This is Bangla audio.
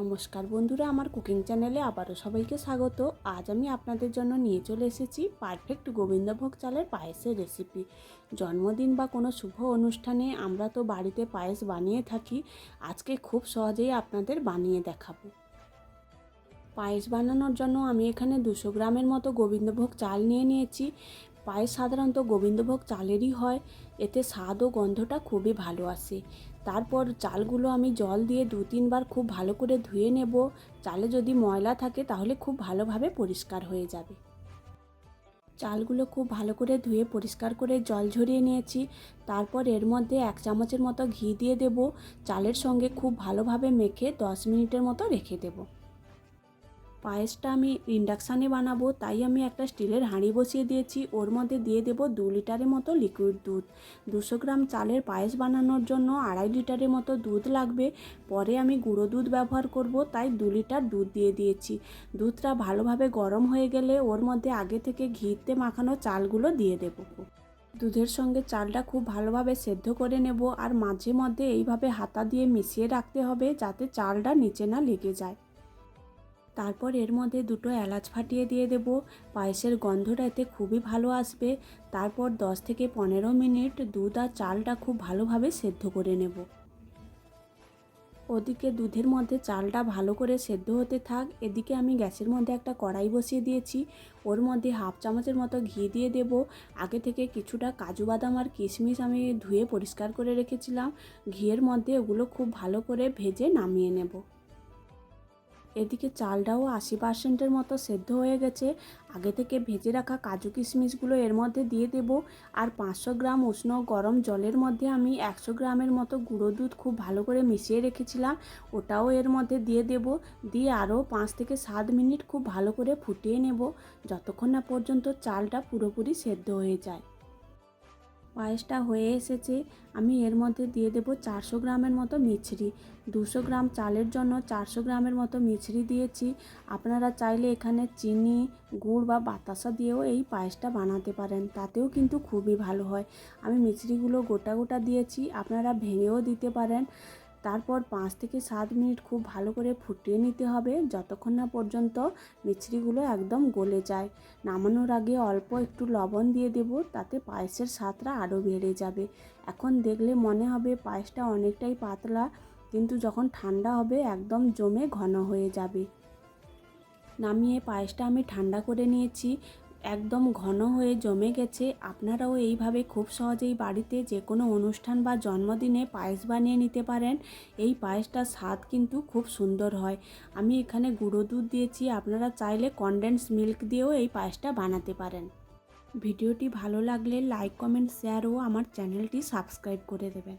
নমস্কার বন্ধুরা, আমার কুকিং চ্যানেলে আবারও সবাইকে স্বাগত। আজ আমি আপনাদের জন্য নিয়ে চলে এসেছি পারফেক্ট গোবিন্দভোগ চালের পায়েসের রেসিপি জন্মদিন বা কোনো শুভ অনুষ্ঠানে আমরা তো বাড়িতে পায়েস বানিয়ে থাকি, আজকে খুব সহজেই আপনাদের বানিয়ে দেখাবো। পায়েস বানানোর জন্য আমি এখানে দুশো গ্রামের মতো গোবিন্দভোগ চাল নিয়ে নিয়েছি। পায়েস সাধারণত গোবিন্দভোগ চালেরই হয়, এতে স্বাদ ও গন্ধটা খুবই ভালো আসে। তারপর চালগুলো আমি জল দিয়ে দু তিনবার খুব ভালো করে ধুয়ে নেব। চালে যদি ময়লা থাকে তাহলে খুব ভালোভাবে পরিষ্কার হয়ে যাবে। চালগুলো খুব ভালো করে ধুয়ে পরিষ্কার করে জল ঝরিয়ে নিয়েছি। তারপর এর মধ্যে এক চামচের মতো ঘি দিয়ে দেব। চালের সঙ্গে খুব ভালোভাবে মেখে দশ মিনিটের মতো রেখে দেবো। পায়েসটা আমি ইন্ডাকশানে বানাবো, তাই আমি একটা স্টিলের হাঁড়ি বসিয়ে দিয়েছি। ওর মধ্যে দিয়ে দেবো দু লিটারের মতো লিকুইড দুধ। দুশো গ্রাম চালের পায়েস বানানোর জন্য আড়াই লিটারের মতো দুধ লাগবে। পরে আমি গুঁড়ো দুধ ব্যবহার করব, তাই দু লিটার দুধ দিয়ে দিয়েছি। দুধটা ভালোভাবে গরম হয়ে গেলে ওর মধ্যে আগে থেকে ঘিতে মাখানো চালগুলো দিয়ে দেবো। দুধের সঙ্গে চালটা খুব ভালোভাবে সেদ্ধ করে নেব, আর মাঝে মধ্যে এইভাবে হাতা দিয়ে মিশিয়ে রাখতে হবে যাতে চালটা নিচে না লেগে যায়। তারপর এর মধ্যে দুটো এলাচ ফাটিয়ে দিয়ে দেব। পায়েসের গন্ধটা এতে খুবই ভালো আসবে। তারপর দশ থেকে পনেরো মিনিট দুধ আর চালটা খুব ভালোভাবে সেদ্ধ করে নেব। ওদিকে দুধের মধ্যে চালটা ভালো করে সেদ্ধ হতে থাক। এদিকে আমি গ্যাসের মধ্যে একটা কড়াই বসিয়ে দিয়েছি। ওর মধ্যে হাফ চামচের মতো ঘি দিয়ে দেব। আগে থেকে কিছুটা কাজু বাদাম আর কিশমিশ আমি ধুয়ে পরিষ্কার করে রেখেছিলাম। ঘিয়ের মধ্যে ওগুলো খুব ভালো করে ভেজে নামিয়ে নেব। এদিকে চালটাও আশি পার্সেন্টের মতো সেদ্ধ হয়ে গেছে। আগে থেকে ভেজে রাখা কাজু কিশমিশগুলো এর মধ্যে দিয়ে দেব। আর পাঁচশো গ্রাম উষ্ণ গরম জলের মধ্যে আমি একশো গ্রামের মতো গুঁড়ো দুধ খুব ভালো করে মিশিয়ে রেখেছিলাম। ওটাও এর মধ্যে দিয়ে দেব। দিয়ে আরও পাঁচ থেকে সাত মিনিট খুব ভালো করে ফুটিয়ে নেব। যতক্ষণ না পর্যন্ত চালটা পুরোপুরি সেদ্ধ হয়ে যায়। পায়েসটা হয়ে এসেছে। আমি এর মধ্যে দিয়ে দেবো চারশো গ্রামের মতো মিছরি। দুশো গ্রাম চালের জন্য চারশো গ্রামের মতো মিছরি দিয়েছি। আপনারা চাইলে এখানে চিনি, গুড় বা বাতাসা দিয়েও এই পায়েসটা বানাতে পারেন। তাতেও কিন্তু খুবই ভালো হয়। আমি মিছরিগুলো গোটা গোটা দিয়েছি। আপনারা ভেঙেও দিতে পারেন। তারপর পাঁচ থেকে সাত মিনিট খুব ভালো করে ফুটিয়ে নিতে হবে। যতক্ষণ না পর্যন্ত মিছরিগুলো একদম গলে যায়। নামানোর আগে অল্প একটু লবণ দিয়ে দেব, তাতে পায়েসের স্বাদটা আরও বেড়ে যাবে। এখন দেখলে মনে হবে পায়েসটা অনেকটাই পাতলা, কিন্তু যখন ঠান্ডা হবে একদম জমে ঘন হয়ে যাবে। নামিয়ে পায়েসটা আমি ঠান্ডা করে নিয়েছি। একদম ঘন হয়ে জমে গেছে, আপনারাও এইভাবে খুব সহজেই বাড়িতে যে কোনো অনুষ্ঠান বা জন্মদিনে পায়েস বানিয়ে নিতে পারেন। এই পায়েসটার স্বাদ কিন্তু খুব সুন্দর হয়। আমি এখানে গুঁড়ো দুধ দিয়েছি, আপনারা চাইলে কনডেন্স মিল্ক দিয়েও এই পায়েসটা বানাতে পারেন। ভিডিওটি ভালো লাগলে লাইক কমেন্ট শেয়ার ও আমার চ্যানেলটি সাবস্ক্রাইব করে দেবেন।